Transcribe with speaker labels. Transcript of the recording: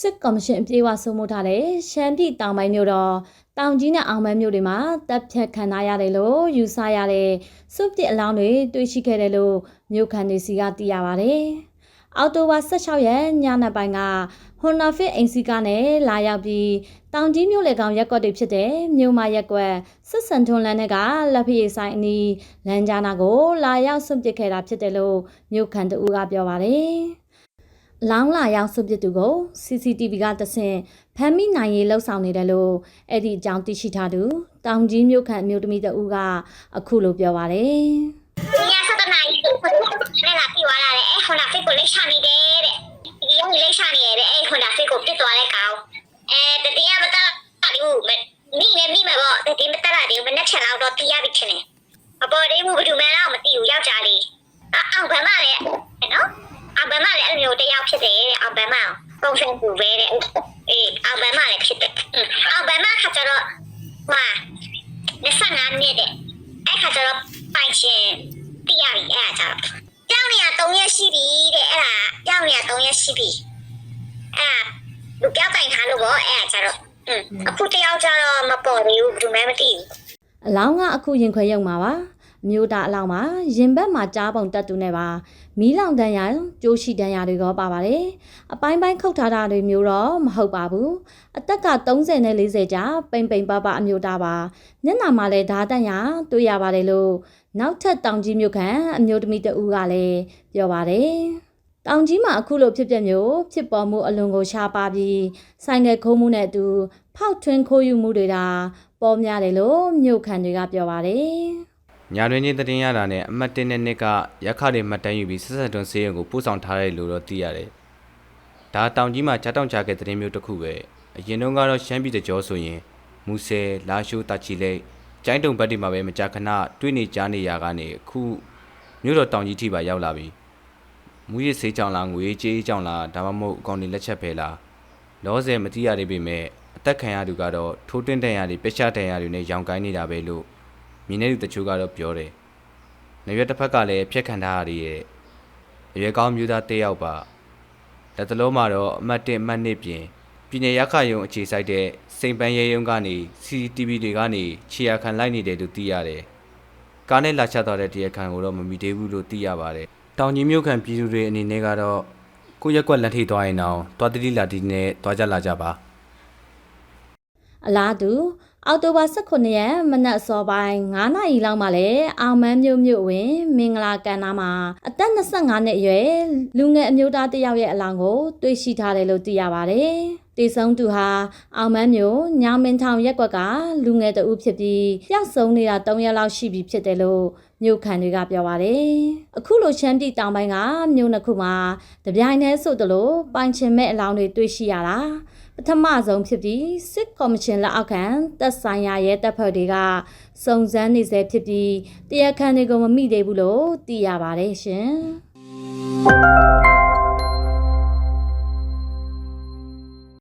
Speaker 1: စစ်ကော်မရှင်အပြေးအဝဆုံးမိုးထားတဲ့ရှမ်းပြည်တောင်ပိုင်းမြို့တော်တောင်ကြီးနဲ့အောင်မန်းမြို့တွေမှာတပ်ဖြတ်ခံထားရတယ်လို့ယူဆရတဲ့စုပ်ပစ်အလောင်းတွေတွေ့ရှိခဲ့တယ်လို့မြို့ခံတွေစီကသိရပါဗျ။အော်တိုဘာ16ရက်ညနေပိုင်းကဟွန်နာဖစ်အိမ်စီကနဲ့လာရောက်ပြီးတောင်ကြီးမြို့လေကောင်ရက်ကွက်တွေဖြစ်တဲ့မြို့မရက်ကွက်စစ်စံထွန်းလန်းကလက်ဖက်ရည်ဆိုင်အနီးလမ်းကြားနာကိုလာရောက်ဆွန့်ပစ်ခဲ့တာဖြစ်တယ်လို့မြို့ခံတို့ကပြောပါတယ်။ လောင်းလာရောက်ဆွပစ်သူကို CCTV ကတဆင့်ဖမ်းမိနိုင်ရေးလှုပ်ဆောင်နေတယ်လို့အဲ့ဒီအကြောင်းသိရှိထားသူတောင်ကြီးမြို့ခံအမျိုးသမီးတဦးကအခုလိုပြောပါတယ်။
Speaker 2: ည7နာရီကိုနဲ့လာပြီးသွားလာတယ်။ဟိုနာဖိတ်ကိုလက်ချနေတယ်တဲ့။ဒီရုံးလက်ချနေရတဲ့အဲ့ဟိုနာဖိတ်ကိုပြစ်သွားတဲ့ကောင်။အဲတတိယမတဘူးမိနေမိမှာပေါ့တတိမတလာတယ်မနဲ့ချက်လောက်တော့တီးရပြီချင်တယ်။အပေါ်လေးမှုဘယ်သူမှတော့မသိဘူးယောက်ျားလေး။အောင်ဘမ်းမလည်းနော်။ အောင်ဘမ်းမလည်းအဲ့လိုတယောက်ဖြစ်တယ်တဲ့အောင်ဘမ်းမပုံစံပူပဲတဲ့။အေးအောင်ဘမ်းမလည်းဖြစ်တယ်။အောင်ဘမ်းမခါကျတော့ဟာ25နှစ်တဲ့။အဲ့ခါကျတော့ပိုင်ရှင်သိရပြီအဲ့ဒါကျတော့ကြောင်နေရ3ရက်ရှိပြီတဲ့အဲ့ဒါကြောင်နေရ3ရက်ရှိပြီအဲ့ဒါလူပြောက်တိုင်ထားလို့ပေါ့အဲ့ဒါကျတော့อืมအခုတယောက်ကျတော့မပေါ်သေးဘူးဘယ်သူမှမသိဘူး
Speaker 1: အလောင်းကအခုရင်ခွဲရုံမှာပါအ မျိုးသားအလောင်းမှာရင်ဘက်မှာကြားပုံတက်သူနဲ့ပါမီးလောင်တန်းရကျိုးရှိတန်းရတွေရောပါပါတယ်အပိုင်းပိုင်းခုတ်ထားတာတွေမျိုးတော့မဟုတ်ပါဘူးအသက်က30နဲ့40ကြာပိန်ပိန်ပပအမျိုးသားပါမျက်နှာမှာလည်းဓာတ်တန်းရတွေ့ရပါတယ်လို့နောက်ထပ်တောင်ကြီးမြို့ခံအမျိုးသမီးတဦးကလည်းပြောပါတယ်တောင်ကြီးမှာအခုလိုဖြစ်ပျက်မျိုးဖြစ်ပေါ်မှုအလွန်ကိုရှားပါပြီးဆိုင်တဲ့ခုံးမှုနဲ့အတူဖောက်ထွင်းခိုးယူမှုတွေဒါပေါ်များတယ်လို့မြို့ခံတွေကပြောပါတယ်
Speaker 3: ညာတွင်ချင်းသတင်းရတာနဲ့အမှတ်1နဲ့နှစ်ကရက်ခတွေမှတ်တမ်းယူပြီးဆက်ဆက်တွန်းဆေးရုံကိုပို့ဆောင်ထားတယ်လို့တော့သိရတယ်။ဒါတောင်ကြီးမှာကြားတောင်ကြားခဲ့သတင်းမျိုးတစ်ခုပဲ။အရင်တုန်းကတော့ရှမ်းပြည်တကြောဆိုရင်မူဆယ်လာရှိုးတာချီလိတ်ကျိုင်းတုံဘက်တွေမှာပဲမကြာခဏတွေ့နေကြားနေရကနေအခုမြို့တော်တောင်ကြီးထိပါရောက်လာပြီ။မူရစ်ဆေးကြောင်လားငွေကြေးကြောင်လားဒါမှမဟုတ်အကောင့်တွေလက်ချက်ပဲလား။လောဆယ်မသိရသေးပေမဲ့အသက်ခံရသူကတော့ထိုးတွင်းတန်ရတွေပျက်ချတန်ရတွေနဲ့ရောင်ကိုင်းနေတာပဲလို့ မြင်နေသူတချို့ကတော့ပြောတယ်။နေရွက်တစ်ဖက်ကလည်းဖျက်ခံထားရတဲ့အရွယ်ကောင်းမျိုးသားတစ်ယောက်ပါ။လက်တလုံးမှာတော့အမှတ်1အမှတ်2ပြင်ပြည်내ရက်ခယုံအခြေစိုက်တဲ့စိန်ပန်းရဲယုံကနေ CCTV တွေကနေခြေရခံလိုက်နေတယ်လို့သိရတယ်။ကားနဲ့လာချသွားတဲ့တရားခံကိုတော့မမီသေးဘူးလို့သိရပါတယ်။တောင်ကြီးမြို့ခံပြည်သူတွေအနေနဲ့ကတော့ကိုယ့်ရက်ကွက်လက်ထိသွားရင်တော့သွားတိတိလာတိနဲ့သွားကြလာကြပါ။
Speaker 1: အလားတူ အောက်တိုဘာ18ရက်မနက်အစောပိုင်း9နာရီလောက်မှာလဲအောင်မန်းမြို့မြို့ဝင်မင်္ဂလာကန်နာမှာအသက်25နှစ်အရွယ်လူငယ်အမျိုးသားတစ်ယောက်ရဲ့အလောင်းကိုတွေ့ရှိထားတယ်လို့သိရပါတယ်။တေဆုံးသူဟာအောင်မန်းမြို့ညောင်မင်းထောင်ရက်ကွက်ကလူငယ်တဦးဖြစ်ပြီးပျောက်ဆုံးနေတာ3ရက်လောက်ရှိပြီဖြစ်တယ်လို့မြို့ခံတွေကပြောပါတယ်။အခုလိုချမ်းပြည်တောင်ပိုင်းကမြို့နှစ်ခုမှာတပြိုင်တည်းဆိုသလိုပိုင်ချင်မဲ့အလောင်းတွေတွေ့ရှိရတာ ပထမဆုံးဖြစ်ပြီးစစ်ကော်မရှင်လက်အောက်ခံတပ်ဆိုင်ရာရဲတပ်ဖွဲ့တွေကစုံစမ်းနေဆဲဖြစ်ပြီးတရားခံတွေကိုမမိသေးဘူးလို့သိရပါတယ်ရှင်။